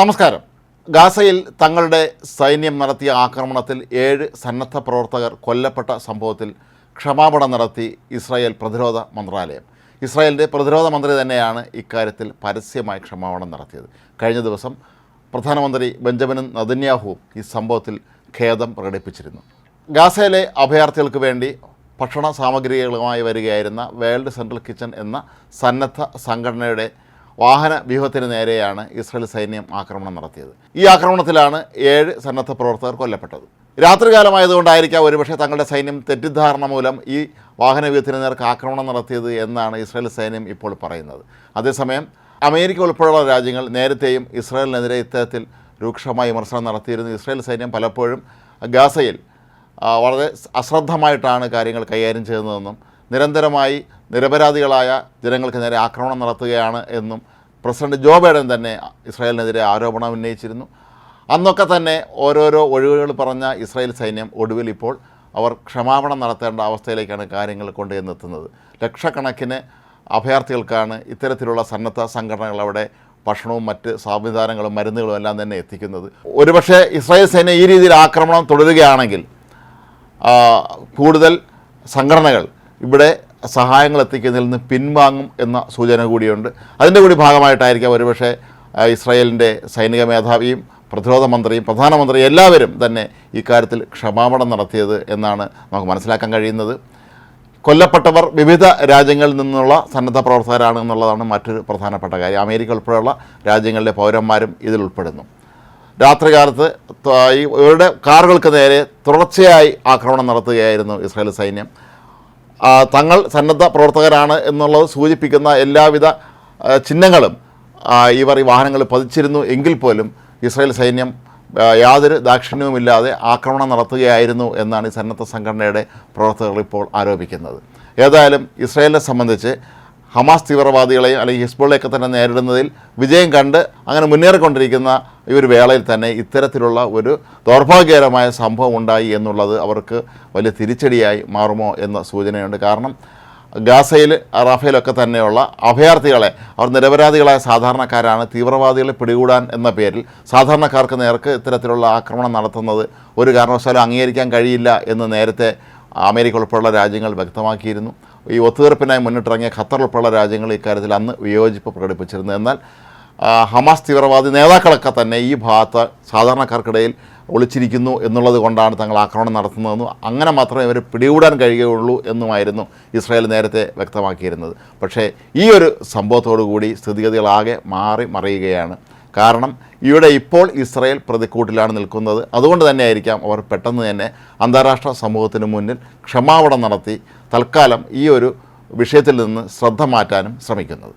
നമസ്കാരം. ഗാസയിൽ തങ്ങളുടെ സൈന്യം നടത്തിയ ആക്രമണത്തിൽ ഏഴ് സന്നദ്ധ പ്രവർത്തകർ കൊല്ലപ്പെട്ട സംഭവത്തിൽ ക്ഷമാപണം നടത്തി ഇസ്രായേൽ പ്രതിരോധ മന്ത്രാലയം. ഇസ്രായേലിന്റെ പ്രതിരോധ മന്ത്രി തന്നെയാണ് ഇക്കാര്യത്തിൽ പരസ്യമായി ക്ഷമാപണം നടത്തിയത്. കഴിഞ്ഞ ദിവസം പ്രധാനമന്ത്രി ബെഞ്ചമിൻ നദന്യാഹുവും ഈ സംഭവത്തിൽ ഖേദം പ്രകടിപ്പിച്ചിരുന്നു. ഗാസയിലെ അഭയാർത്ഥികൾക്ക് വേണ്ടി ഭക്ഷണ സാമഗ്രികളുമായി വരികയായിരുന്ന വേൾഡ് സെൻട്രൽ കിച്ചൺ എന്ന സന്നദ്ധ സംഘടനയുടെ വാഹന വ്യൂഹത്തിന് നേരെയാണ് ഇസ്രായേൽ സൈന്യം ആക്രമണം നടത്തിയത്. ഈ ആക്രമണത്തിലാണ് ഏഴ് സന്നദ്ധ പ്രവർത്തകർ കൊല്ലപ്പെട്ടത്. രാത്രികാലമായതുകൊണ്ടായിരിക്കാം ഒരുപക്ഷെ തങ്ങളുടെ സൈന്യം തെറ്റിദ്ധാരണ മൂലം ഈ വാഹന വ്യൂഹത്തിന് നേർക്ക് ആക്രമണം നടത്തിയത് എന്നാണ് ഇസ്രായേൽ സൈന്യം ഇപ്പോൾ പറയുന്നത്. അതേസമയം അമേരിക്ക ഉൾപ്പെടെയുള്ള രാജ്യങ്ങൾ നേരത്തെയും ഇസ്രായേലിനെതിരെ ഇത്തരത്തിൽ രൂക്ഷമായ വിമർശനം നടത്തിയിരുന്നു. ഇസ്രായേൽ സൈന്യം പലപ്പോഴും ഗാസയിൽ വളരെ അശ്രദ്ധമായിട്ടാണ് കാര്യങ്ങൾ കൈകാര്യം ചെയ്യുന്നതെന്നും നിരന്തരമായി നിരപരാധികളായ ജനങ്ങൾക്ക് നേരെ ആക്രമണം നടത്തുകയാണ് എന്നും പ്രസിഡന്റ് ജോ ബൈഡൻ തന്നെ ഇസ്രായേലിനെതിരെ ആരോപണം ഉന്നയിച്ചിരുന്നു. അന്നൊക്കെ തന്നെ ഓരോരോ ഒഴിവുകൾ പറഞ്ഞ ഇസ്രായേൽ സൈന്യം ഒടുവിൽ ഇപ്പോൾ അവർ ക്ഷമാപണം നടത്തേണ്ട അവസ്ഥയിലേക്കാണ് കാര്യങ്ങൾ കൊണ്ടുചെന്നെത്തുന്നത്. ലക്ഷക്കണക്കിന് അഭയാർത്ഥികൾക്കാണ് ഇത്തരത്തിലുള്ള സന്നദ്ധ സംഘടനകൾ അവിടെ ഭക്ഷണവും മറ്റ് സംവിധാനങ്ങളും മരുന്നുകളും എല്ലാം തന്നെ എത്തിക്കുന്നത്. ഒരുപക്ഷെ ഇസ്രായേൽ സൈന്യം ഈ രീതിയിൽ ആക്രമണം തുടരുകയാണെങ്കിൽ കൂടുതൽ സംഘടനകൾ ഇവിടെ സഹായങ്ങൾ എത്തിക്കുന്നതിൽ നിന്ന് പിൻവാങ്ങും എന്ന സൂചന കൂടിയുണ്ട്. അതിന്റെ കൂടി ഭാഗമായിട്ടായിരിക്കാം ഒരുപക്ഷെ ഇസ്രായേലിന്റെ സൈനിക മേധാവിയും പ്രതിരോധ മന്ത്രിയും പ്രധാനമന്ത്രിയും എല്ലാവരും തന്നെ ഇക്കാര്യത്തിൽ ക്ഷമാപണം നടത്തിയത് എന്നാണ് നമുക്ക് മനസ്സിലാക്കാൻ കഴിയുന്നത്. കൊല്ലപ്പെട്ടവർ വിവിധ രാജ്യങ്ങളിൽ നിന്നുള്ള സന്നദ്ധ പ്രവർത്തകരാണ് എന്നുള്ളതാണ് മറ്റൊരു പ്രധാനപ്പെട്ട കാര്യം. അമേരിക്ക ഉൾപ്പെടെയുള്ള രാജ്യങ്ങളിലെ പൗരന്മാരും ഇതിൽ ഉൾപ്പെടുന്നു. രാത്രികാലത്ത് ഇവരുടെ കാറുകൾക്ക് നേരെ തുടർച്ചയായി ആക്രമണം നടത്തുകയായിരുന്നു ഇസ്രായേൽ സൈന്യം. തങ്ങൾ സന്നദ്ധ പ്രവർത്തകരാണ് എന്നുള്ളത് സൂചിപ്പിക്കുന്ന എല്ലാവിധ ചിഹ്നങ്ങളും ഇവർ ഈ വാഹനങ്ങളിൽ പതിച്ചിരുന്നു എങ്കിൽ പോലും ഇസ്രായേൽ സൈന്യം യാതൊരു ദാക്ഷിണ്യവുമില്ലാതെ ആക്രമണം നടത്തുകയായിരുന്നു എന്നാണ് ഈ സന്നദ്ധ സംഘടനയുടെ പ്രവർത്തകർ ഇപ്പോൾ ആരോപിക്കുന്നത്. ഏതായാലും ഇസ്രായേലിനെ സംബന്ധിച്ച് ഹമാസ് തീവ്രവാദികളെയും അല്ലെങ്കിൽ ഹിസ്ബുള്ളയൊക്കെ തന്നെ നേരിടുന്നതിൽ വിജയം കണ്ട് അങ്ങനെ മുന്നേറിക്കൊണ്ടിരിക്കുന്ന ഈ ഒരു വേളയിൽ തന്നെ ഇത്തരത്തിലുള്ള ഒരു ദൗർഭാഗ്യകരമായ സംഭവം ഉണ്ടായി എന്നുള്ളത് അവർക്ക് വലിയ തിരിച്ചടിയായി മാറുമോ എന്ന സൂചനയുണ്ട്. കാരണം ഗാസയിൽ റാഫേലൊക്കെ തന്നെയുള്ള അഭയാർത്ഥികളെ അവർ നിരപരാധികളായ സാധാരണക്കാരാണ് തീവ്രവാദികളെ പിടികൂടാൻ എന്ന പേരിൽ സാധാരണക്കാർക്ക് നേർക്ക് ഇത്തരത്തിലുള്ള ആക്രമണം നടത്തുന്നത് ഒരു കാരണവശാലും അംഗീകരിക്കാൻ കഴിയില്ല എന്ന് നേരത്തെ അമേരിക്ക ഉൾപ്പെടെയുള്ള രാജ്യങ്ങൾ വ്യക്തമാക്കിയിരുന്നു. ഈ ഒത്തുതീർപ്പിനായി മുന്നിട്ടിറങ്ങിയ ഖത്തർ ഉൾപ്പെടെയുള്ള രാജ്യങ്ങൾ ഇക്കാര്യത്തിൽ അന്ന് വിയോജിപ്പ് പ്രകടിപ്പിച്ചിരുന്നു. എന്നാൽ ഹമാസ് തീവ്രവാദി നേതാക്കളൊക്കെ തന്നെ ഈ ഭാഗത്ത് സാധാരണക്കാർക്കിടയിൽ ഒളിച്ചിരിക്കുന്നു എന്നുള്ളത് കൊണ്ടാണ് തങ്ങൾ ആക്രമണം നടത്തുന്നതെന്നും അങ്ങനെ മാത്രമേ ഇവർ പിടികൂടാൻ കഴിയുകയുള്ളൂ എന്നുമായിരുന്നു ഇസ്രായേൽ നേരത്തെ വ്യക്തമാക്കിയിരുന്നത്. പക്ഷേ ഈ ഒരു സംഭവത്തോടു കൂടി സ്ഥിതിഗതികളാകെ മാറി മറിയുകയാണ്. കാരണം ഇവിടെ ഇപ്പോൾ ഇസ്രായേൽ പ്രതിക്കൂട്ടിലാണ് നിൽക്കുന്നത്. അതുകൊണ്ട് തന്നെ ആയിരിക്കാം അവർ പെട്ടെന്ന് തന്നെ അന്താരാഷ്ട്ര സമൂഹത്തിന് മുന്നിൽ ക്ഷമാപണം നടത്തി തൽക്കാലം ഈ ഒരു വിഷയത്തിൽ നിന്ന് ശ്രദ്ധ മാറ്റാനും ശ്രമിക്കുന്നത്.